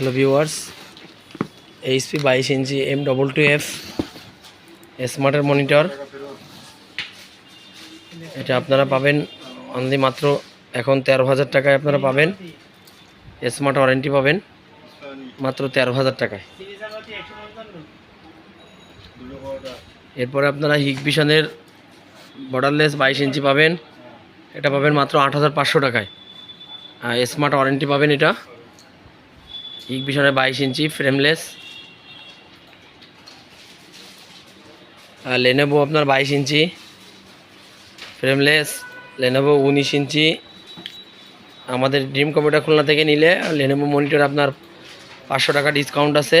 Hello viewers HP বাইশ inch M double two F স্মার্টের monitor এটা আপনারা পাবেন অনলি মাত্র এখন তেরো হাজার টাকায় আপনারা পাবেন। স্মার্ট ওয়ারেন্টি পাবেন মাত্র তেরো হাজার টাকায়। এরপরে আপনারা হিগভিশনের বর্ডারলেস বাইশ ইঞ্চি পাবেন। এটা পাবেন মাত্র আট হাজার পাঁচশো টাকায়। স্মার্ট ওয়ারেন্টি পাবেন এটা। হিগভিশনের বাইশ ইঞ্চি ফ্রেমলেস আর লেনেভো আপনার বাইশ ইঞ্চি ফ্রেমলেস লেনেভো উনিশ ইঞ্চি। আমাদের ড্রিম কম্পিউটার খুলনা থেকে নিলে লেনেভো মনিটর আপনার পাঁচশো টাকা ডিসকাউন্ট আছে।